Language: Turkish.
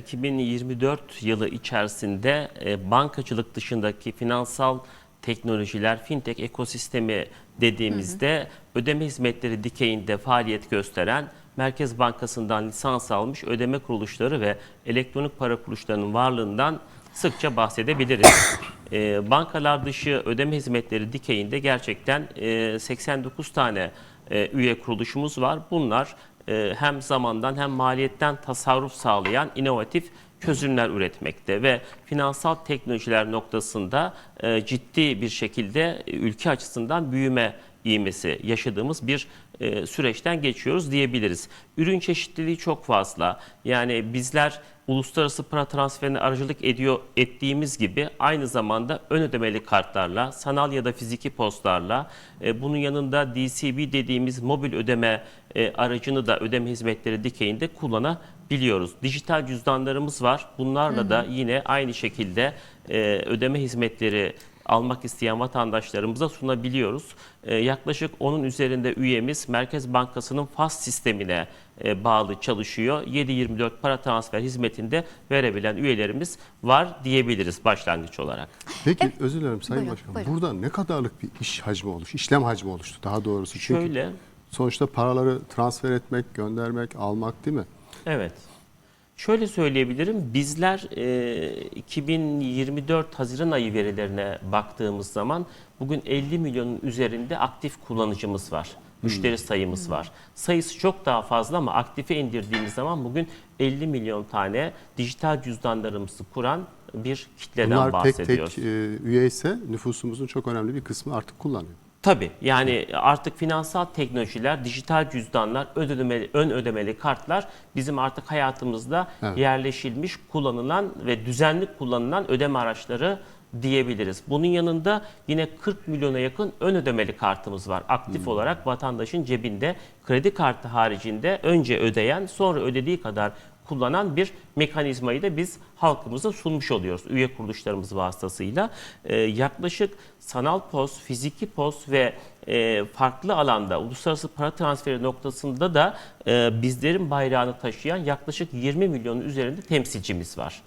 2024 yılı içerisinde e, bankacılık dışındaki finansal teknolojiler, fintech ekosistemi dediğimizde ödeme hizmetleri dikeyinde faaliyet gösteren Merkez Bankası'ndan lisans almış ödeme kuruluşları ve elektronik para kuruluşlarının varlığından sıkça bahsedebiliriz. E, bankalar dışı ödeme hizmetleri dikeyinde gerçekten e, 89 tane e, üye kuruluşumuz var. Bunlar e, hem zamandan hem maliyetten tasarruf sağlayan inovatif çözümler üretmekte ve finansal teknolojiler noktasında e, ciddi bir şekilde e, ülke açısından büyüme ivmesi yaşadığımız bir e, süreçten geçiyoruz diyebiliriz. Ürün çeşitliliği çok fazla. Yani bizler uluslararası para transferine aracılık ediyor ettiğimiz gibi aynı zamanda ön ödemeli kartlarla, sanal ya da fiziki postlarla, e, bunun yanında DCB dediğimiz mobil ödeme e, aracını da ödeme hizmetleri dikeyinde kullanabiliyoruz. Dijital cüzdanlarımız var. Bunlarla da yine aynı şekilde e, ödeme hizmetleri almak isteyen vatandaşlarımıza sunabiliyoruz. Ee, yaklaşık onun üzerinde üyemiz Merkez Bankası'nın FAS sistemine e, bağlı çalışıyor. 7-24 para transfer hizmetinde verebilen üyelerimiz var diyebiliriz başlangıç olarak. Peki özür dilerim Sayın Buyurun, Başkanım. buyurun. Burada ne kadarlık bir iş hacmi oluştu, işlem hacmi oluştu daha doğrusu? Çünkü Şöyle, sonuçta paraları transfer etmek, göndermek, almak değil mi? evet. Şöyle söyleyebilirim, bizler e, 2024 Haziran ayı verilerine baktığımız zaman bugün 50 milyonun üzerinde aktif kullanıcımız var. Müşteri sayımız var. Sayısı çok daha fazla ama aktife indirdiğimiz zaman bugün 50 milyon tane dijital cüzdanlarımızı kuran bir kitleden Bunlar tek bahsediyoruz. tek e, üye ise nüfusumuzun çok önemli bir kısmı artık kullanıyor. Tabii yani artık finansal teknolojiler, dijital cüzdanlar, ön ödemeli, ön ödemeli kartlar bizim artık hayatımızda Evet. yerleşilmiş, kullanılan ve düzenli kullanılan ödeme araçları diyebiliriz. Bunun yanında yine 40 milyona yakın ön ödemeli kartımız var. Aktif olarak vatandaşın cebinde kredi kartı haricinde önce ödeyen sonra ödediği kadar kullanan bir mekanizmayı da biz halkımıza sunmuş oluyoruz üye kuruluşlarımız vasıtasıyla. Ee, yaklaşık sanal post, fiziki post ve e, farklı alanda uluslararası para transferi noktasında da e, bizlerin bayrağını taşıyan yaklaşık 20 milyonun üzerinde temsilcimiz var.